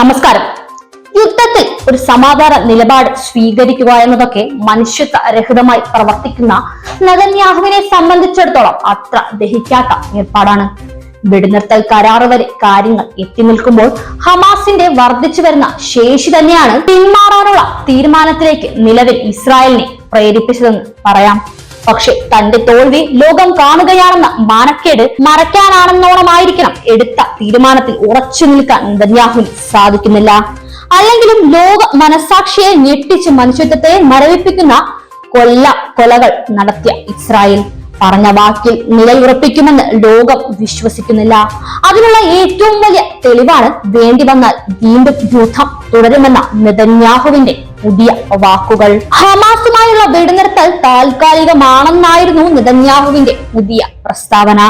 നമസ്കാരം. യുദ്ധത്തിൽ ഒരു സമാധാന നിലപാട് സ്വീകരിക്കുക എന്നതൊക്കെ മനുഷ്യത്വ രഹിതമായി പ്രവർത്തിക്കുന്ന നദന്യാഹുവിനെ സംബന്ധിച്ചിടത്തോളം അത്ര ദഹിക്കാത്ത ഏർപ്പാടാണ്. വെടിനിർത്തൽ കരാറ് വരെ കാര്യങ്ങൾ എത്തി നിൽക്കുമ്പോൾ ഹമാസിന്റെ വർദ്ധിച്ചു വരുന്ന ശേഷി തന്നെയാണ് പിന്മാറാനുള്ള തീരുമാനത്തിലേക്ക് നിലവിൽ ഇസ്രായേലിനെ പ്രേരിപ്പിച്ചതെന്ന് പറയാം. പക്ഷെ തന്റെ തോൽവി ലോകം കാണുകയാണെന്ന മാനക്കേട് മറയ്ക്കാനാണെന്നോണമായിരിക്കണം എടുത്ത തീരുമാനത്തിൽ ഉറച്ചു നിൽക്കാൻ നെതന്യാഹുവിന് സാധിക്കുന്നില്ല. അല്ലെങ്കിലും ലോക മനസാക്ഷിയെ ഞെട്ടിച്ച് മനുഷ്യത്വത്തെ മരവിപ്പിക്കുന്ന കൊല്ല കൊലകൾ നടത്തിയ ഇസ്രായേൽ. പറഞ്ഞ വാക്കിൽ നിലയുറപ്പിക്കുമെന്ന് ലോകം വിശ്വസിക്കുന്നില്ല. അതിനുള്ള ഏറ്റവും വലിയ തെളിവാണ് വേണ്ടി വന്നാൽ വീണ്ടും യുദ്ധം തുടരുമെന്ന നെതന്യാഹുവിന്റെ പുതിയ വാക്കുകൾ. ഹമാസുമായുള്ള വെടിനിർത്തൽ താൽക്കാലികമാണെന്നായിരുന്നു നെതന്യാഹുവിന്റെ പുതിയ പ്രസ്താവന.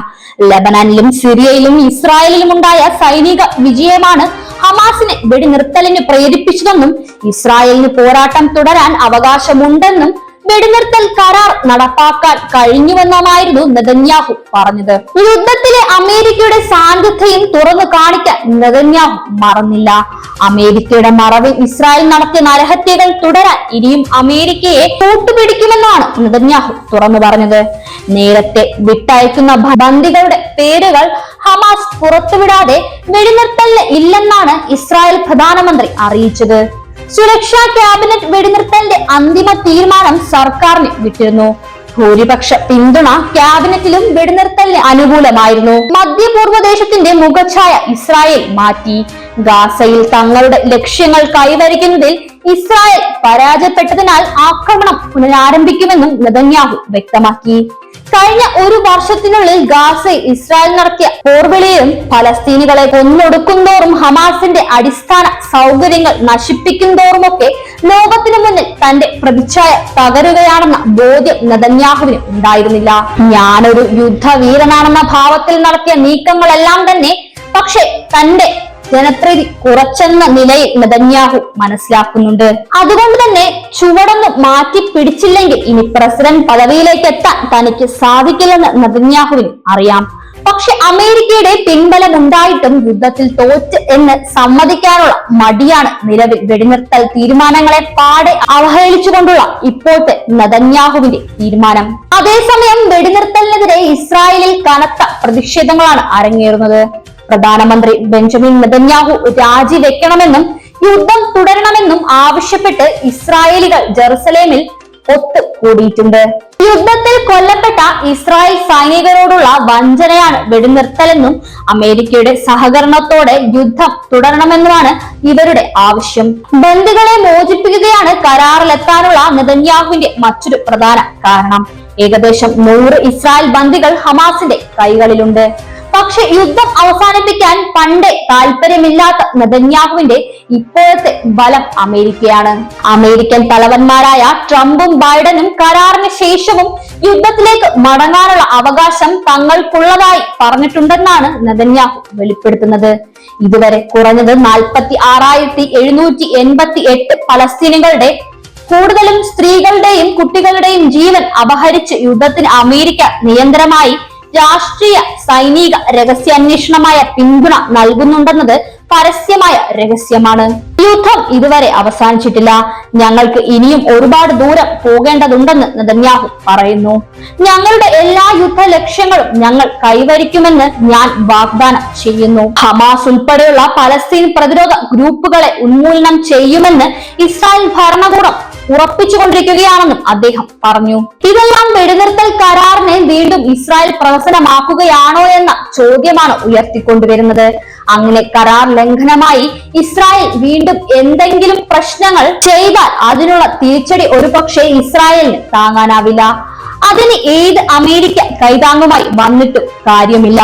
ലബനാനിലും സിറിയയിലും ഇസ്രായേലിലും ഉണ്ടായ സൈനിക വിജയമാണ് ഹമാസിനെ വെടിനിർത്തലിന് പ്രേരിപ്പിച്ചതെന്നും ഇസ്രായേലിന് പോരാട്ടം തുടരാൻ അവകാശമുണ്ടെന്നും വെടിനിർത്തൽ കരാർ നടപ്പാക്കാൻ കഴിഞ്ഞുവെന്നുമായിരുന്നു നെതന്യാഹു പറഞ്ഞത്. യുദ്ധത്തിലെ അമേരിക്കയുടെ സാന്നിധ്യം തുറന്നു കാണിക്കാൻ നെതന്യാഹു മറന്നില്ല. അമേരിക്കയുടെ മറവിൽ ഇസ്രായേൽ നടത്തിയ നരഹത്യകൾ തുടരാൻ ഇനിയും അമേരിക്കയെ കൂട്ടുപിടിക്കുമെന്നാണ് നെതന്യാഹു തുറന്നു പറഞ്ഞത്. നേരത്തെ വിട്ടയക്കുന്ന ബന്ദികളുടെ പേരുകൾ ഹമാസ് പുറത്തുവിടാതെ വെടിനിർത്തലിന് ഇല്ലെന്നാണ് ഇസ്രായേൽ പ്രധാനമന്ത്രി അറിയിച്ചത്. സുരക്ഷാ ക്യാബിനറ്റ് വെടിനിർത്തലിന്റെ അന്തിമ തീരുമാനം സർക്കാരിന് വിട്ടിരുന്നു. ഭൂരിപക്ഷ പിന്തുണ ക്യാബിനറ്റിലും വെടിനിർത്തലിന് അനുകൂലമായിരുന്നു. മധ്യപൂർവദേശത്തിന്റെ മുഖഛായ ഇസ്രായേൽ മാറ്റി. ഗാസയിൽ തങ്ങളുടെ ലക്ഷ്യങ്ങൾ കൈവരിക്കുന്നതിൽ ഇസ്രായേൽ പരാജയപ്പെട്ടതിനാൽ ആക്രമണം പുനരാരംഭിക്കുമെന്നും നെതന്യാഹു വ്യക്തമാക്കി. കഴിഞ്ഞ ഒരു വർഷത്തിനുള്ളിൽ ഗാസയിൽ ഇസ്രായേൽ നടത്തിയ പോർവിളിയും ഫലസ്തീനികളെ കൊന്നൊടുക്കുന്തോറും ഹമാസിന്റെ അടിസ്ഥാന സൗകര്യങ്ങൾ നശിപ്പിക്കുന്തോറുമൊക്കെ ലോകത്തിനു മുന്നിൽ തന്റെ പ്രതിച്ഛായ തകരുകയാണെന്ന ബോധ്യം നെതന്യാഹുവിന് ഉണ്ടായിരുന്നില്ല. ഞാനൊരു യുദ്ധവീരനാണെന്ന ഭാവത്തിൽ നടത്തിയ നീക്കങ്ങളെല്ലാം തന്നെ പക്ഷെ തന്റെ ജനപ്രീതി കുറച്ചെന്ന നിലയിൽ നെതന്യാഹു മനസ്സിലാക്കുന്നുണ്ട്. അതുകൊണ്ട് തന്നെ ചുവടൊന്ന് മാറ്റി പിടിച്ചില്ലെങ്കിൽ ഇനി പ്രസിഡന്റ് പദവിയിലേക്ക് എത്താൻ തനിക്ക് സാധിക്കില്ലെന്ന് നെതന്യാഹുവിന് അറിയാം. പക്ഷെ അമേരിക്കയുടെ പിൻബലം ഉണ്ടായിട്ടും യുദ്ധത്തിൽ തോറ്റ് എന്ന് സമ്മതിക്കാനുള്ള മടിയാണ് നിലവിൽ വെടിനിർത്തൽ തീരുമാനങ്ങളെ പാടെ അവഹേളിച്ചുകൊണ്ടുള്ള ഇപ്പോഴത്തെ നദന്യാഹുവിന്റെ തീരുമാനം. അതേസമയം വെടിനിർത്തലിനെതിരെ ഇസ്രായേലിൽ കനത്ത പ്രതിഷേധങ്ങളാണ് അരങ്ങേറുന്നത്. പ്രധാനമന്ത്രി ബെഞ്ചമിൻ നെതന്യാഹു രാജിവെക്കണമെന്നും യുദ്ധം തുടരണമെന്നും ആവശ്യപ്പെട്ട് ഇസ്രായേലികൾ ജെറുസലേമിൽ ഒത്തു കൂടിയിട്ടുണ്ട് യുദ്ധത്തിൽ കൊല്ലപ്പെട്ട ഇസ്രായേൽ സൈനികരോടുള്ള വഞ്ചനയാണ് വെടിനിർത്തലെന്നും അമേരിക്കയുടെ സഹകരണത്തോടെ യുദ്ധം തുടരണമെന്നുമാണ് ഇവരുടെ ആവശ്യം. ബന്ദികളെ മോചിപ്പിക്കുകയാണ് കരാറിലെത്താനുള്ള നെതന്യാഹുവിന്റെ മറ്റൊരു പ്രധാന കാരണം. ഏകദേശം നൂറ് ഇസ്രായേൽ ബന്ദികൾ ഹമാസിന്റെ കൈകളിലുണ്ട്. പക്ഷെ യുദ്ധം അവസാനിപ്പിക്കാൻ പണ്ടേ താല്പര്യമില്ലാത്ത നെതന്യാഹുവിന്റെ ഇപ്പോഴത്തെ ബലം അമേരിക്കയാണ്. അമേരിക്കൻ തലവന്മാരായ ട്രംപും ബൈഡനും കരാറിന് ശേഷവും യുദ്ധത്തിലേക്ക് മടങ്ങാനുള്ള അവകാശം തങ്ങൾക്കുള്ളതായി പറഞ്ഞിട്ടുണ്ടെന്നാണ് നെതന്യാഹു വെളിപ്പെടുത്തുന്നത്. ഇതുവരെ കുറഞ്ഞത് നാൽപ്പത്തി ആറായിരത്തി എഴുന്നൂറ്റി എൺപത്തി എട്ട് പലസ്തീനുകളുടെ കൂടുതലും സ്ത്രീകളുടെയും കുട്ടികളുടെയും ജീവൻ അപഹരിച്ച് യുദ്ധത്തിന് അമേരിക്ക നിരന്തരമായി രാഷ്ട്രീയ സൈനിക രഹസ്യാന്വേഷണമായ പിന്തുണ നൽകുന്നുണ്ടെന്നത് പരസ്യമായ രഹസ്യമാണ്. യുദ്ധം ഇതുവരെ അവസാനിച്ചിട്ടില്ല. ഞങ്ങൾക്ക് ഇനിയും ഒരുപാട് ദൂരം പോകേണ്ടതുണ്ടെന്ന് നെതന്യാഹു പറയുന്നു. ഞങ്ങളുടെ എല്ലാ യുദ്ധ ലക്ഷ്യങ്ങളും ഞങ്ങൾ കൈവരിക്കുമെന്ന് ഞാൻ വാഗ്ദാനം ചെയ്യുന്നു. ഹമാസ് ഉൾപ്പെടെയുള്ള പലസ്തീൻ പ്രതിരോധ ഗ്രൂപ്പുകളെ ഉന്മൂലനം ചെയ്യുമെന്ന് ഇസ്രായേൽ ഭരണകൂടം ഉറപ്പിച്ചുകൊണ്ടിരിക്കുകയാണെന്നും അദ്ദേഹം പറഞ്ഞു. ഇതെല്ലാം വെടിനിർത്തൽ കരാറിനെ വീണ്ടും ഇസ്രായേൽ പ്രവർത്തനമാക്കുകയാണോ എന്ന ചോദ്യമാണ് ഉയർത്തിക്കൊണ്ടുവരുന്നത്. അങ്ങനെ കരാർ ലംഘനമായി ഇസ്രായേൽ വീണ്ടും എന്തെങ്കിലും പ്രശ്നങ്ങൾ ചെയ്താൽ അതിനുള്ള തിരിച്ചടി ഒരുപക്ഷെ ഇസ്രായേലിന് താങ്ങാനാവില്ല. അതിന് ഏത് അമേരിക്ക കൈതാങ്ങുമായി വന്നിട്ടും കാര്യമില്ല.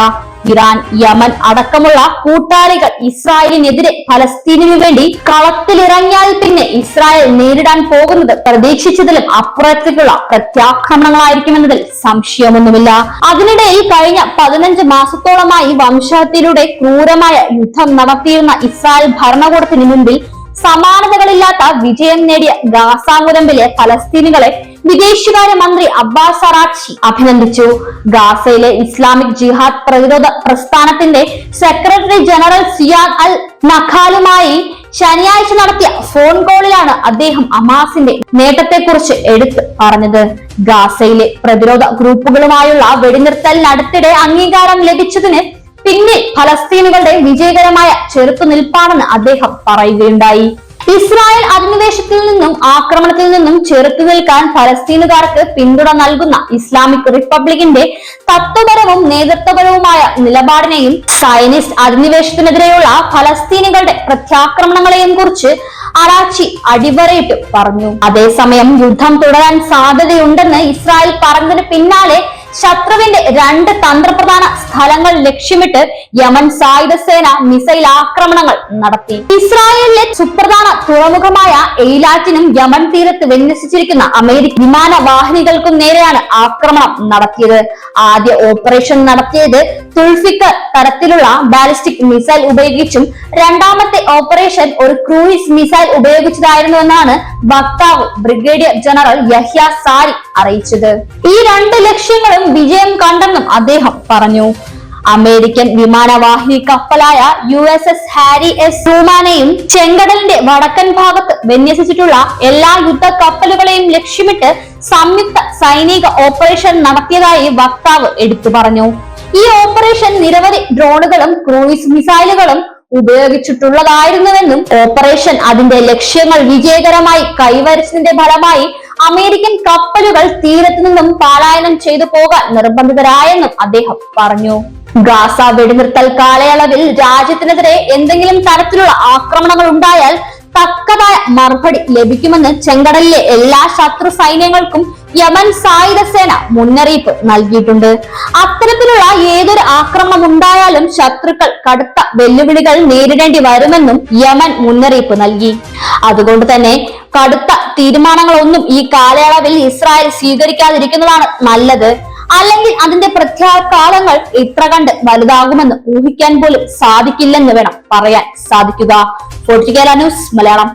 ഇറാൻ യമൻ അടക്കമുള്ള കൂട്ടാളികൾ ഇസ്രായേലിനെതിരെ ഫലസ്തീനിനു വേണ്ടി കളത്തിലിറങ്ങിയാൽ പിന്നെ ഇസ്രായേൽ നേരിടാൻ പോകുന്നത് പ്രതീക്ഷിച്ചതിലും അപ്പുറത്തേക്കുള്ള പ്രത്യാക്രമണങ്ങളായിരിക്കുമെന്നതിൽ സംശയമൊന്നുമില്ല. അതിനിടയിൽ കഴിഞ്ഞ പതിനഞ്ച് മാസത്തോളമായി വംശഹത്യയിലൂടെ ക്രൂരമായ യുദ്ധം നടത്തിയിരുന്ന ഇസ്രായേൽ ഭരണകൂടത്തിന് മുമ്പിൽ സമാനതകളില്ലാത്ത വിജയം നേടിയ ഗാസ മുരമ്പിലെ ഫലസ്തീനുകളെ വിദേശകാര്യ മന്ത്രി അബ്ബാസ് സറാച്ചി അഭിനന്ദിച്ചു. ഗാസയിലെ ഇസ്ലാമിക് ജിഹാദ് പ്രതിരോധ പ്രസ്ഥാനത്തിന്റെ സെക്രട്ടറി ജനറൽ സിയാദ് അൽ നഖാലുമായി ശനിയാഴ്ച നടത്തിയ ഫോൺ കോളിലാണ് അദ്ദേഹം അമാസിന്റെ നേട്ടത്തെക്കുറിച്ച് എടുത്തു പറഞ്ഞത്. ഗാസയിലെ പ്രതിരോധ ഗ്രൂപ്പുകളുമായുള്ള വെടിനിർത്തലിനടുത്തിടെ അംഗീകാരം ലഭിച്ചതിന് പിന്നിൽ ഫലസ്തീനുകളുടെ വിജയകരമായ ചെറുത്തുനിൽപ്പാണെന്ന് അദ്ദേഹം പറയുകയുണ്ടായി. ഇസ്രായേൽ അധിനിവേശത്തിൽ നിന്നും ആക്രമണത്തിൽ നിന്നും ചെറുത്തു നിൽക്കാൻ ഫലസ്തീനുകാർക്ക് പിന്തുണ നൽകുന്ന ഇസ്ലാമിക് റിപ്പബ്ലിക്കിന്റെ തത്വപരവും നേതൃത്വപരവുമായ നിലപാടിനെയും സയനിസ്റ്റ് അധിനിവേശത്തിനെതിരെയുള്ള ഫലസ്തീനുകളുടെ പ്രത്യാക്രമണങ്ങളെയും കുറിച്ച് അറാച്ചി അടിവരയിട്ട് പറഞ്ഞു. അതേസമയം യുദ്ധം തുടരാൻ സാധ്യതയുണ്ടെന്ന് ഇസ്രായേൽ പറഞ്ഞതിന് പിന്നാലെ ശത്രുവിന്റെ രണ്ട് തന്ത്രപ്രധാന സ്ഥലങ്ങൾ ലക്ഷ്യമിട്ട് യമൻ സായുധ സേന മിസൈൽ ആക്രമണങ്ങൾ നടത്തി. ഇസ്രായേലിലെ സുപ്രധാന തുറമുഖമായ എയ്ലാറ്റിനും യമൻ തീരത്ത് വിന്യസിച്ചിരിക്കുന്ന അമേരിക്കൻ വിമാനവാഹിനികൾക്കും നേരെയാണ് ആക്രമണം നടത്തിയത്. ആദ്യ ഓപ്പറേഷൻ നടത്തിയത് തുൾഫിക്കർ തരത്തിലുള്ള ബാലിസ്റ്റിക് മിസൈൽ ഉപയോഗിച്ചും രണ്ടാമത്തെ ഓപ്പറേഷൻ ഒരു ക്രൂയിസ് മിസൈൽ ഉപയോഗിച്ചതായിരുന്നുവെന്നാണ് വക്താവ് ബ്രിഗേഡിയർ ജനറൽ യഹ്യ സാരി അറിയിച്ചത്. ഈ രണ്ട് ലക്ഷ്യങ്ങളും വിജയം കണ്ടെന്നും അദ്ദേഹം പറഞ്ഞു. അമേരിക്കൻ വിമാനവാഹിനി കപ്പലായ U S S Harry S റൂമാനെയും ചെങ്കടലിന്റെ വടക്കൻ ഭാഗത്ത് വിന്യസിച്ചിട്ടുള്ള എല്ലാ യുദ്ധ കപ്പലുകളെയും ലക്ഷ്യമിട്ട് സംയുക്ത സൈനിക ഓപ്പറേഷൻ നടത്തിയതായി വക്താവ് എടുത്തു പറഞ്ഞു. ഈ ഓപ്പറേഷൻ നിരവധി ഡ്രോണുകളും ക്രൂയിസ് മിസൈലുകളും ഉപയോഗിച്ചിട്ടുള്ളതായിരുന്നുവെന്നും ഓപ്പറേഷൻ അതിന്റെ ലക്ഷ്യങ്ങൾ വിജയകരമായി കൈവരിച്ചതിന്റെ ഫലമായി അമേരിക്കൻ കപ്പലുകൾ തീരത്തു നിന്നും പാലായനം ചെയ്തു പോകാൻ നിർബന്ധിതരായെന്നും അദ്ദേഹം പറഞ്ഞു. ഗാസ വെടിനിർത്തൽ കാലയളവിൽ രാജ്യത്തിനെതിരെ എന്തെങ്കിലും തരത്തിലുള്ള ആക്രമണങ്ങൾ ഉണ്ടായാൽ തക്കതായ മറുപടി ലഭിക്കുമെന്ന് ചെങ്കടലിലെ എല്ലാ ശത്രു സൈന്യങ്ങൾക്കും യമൻ സായുധ സേന മുന്നറിയിപ്പ് നൽകിയിട്ടുണ്ട്. അത്തരത്തിലുള്ള ഏതൊരു ആക്രമണം ഉണ്ടായാലും ശത്രുക്കൾ കടുത്ത വെല്ലുവിളികൾ നേരിടേണ്ടി വരുമെന്നും യമൻ മുന്നറിയിപ്പ് നൽകി. അതുകൊണ്ട് തന്നെ കടുത്ത തീരുമാനങ്ങളൊന്നും ഈ കാലയളവിൽ ഇസ്രായേൽ സ്വീകരിക്കാതിരിക്കുന്നതാണ് നല്ലത്. അല്ലെങ്കിൽ അതിന്റെ പ്രത്യാഘാതങ്ങൾ ഇത്ര കണ്ട് വലുതാകുമെന്ന് ഊഹിക്കാൻ പോലും സാധിക്കില്ലെന്ന് വേണം പറയാൻ സാധിക്കുക. ഫോർട്ടിക്കേല ന്യൂസ് മലയാളം.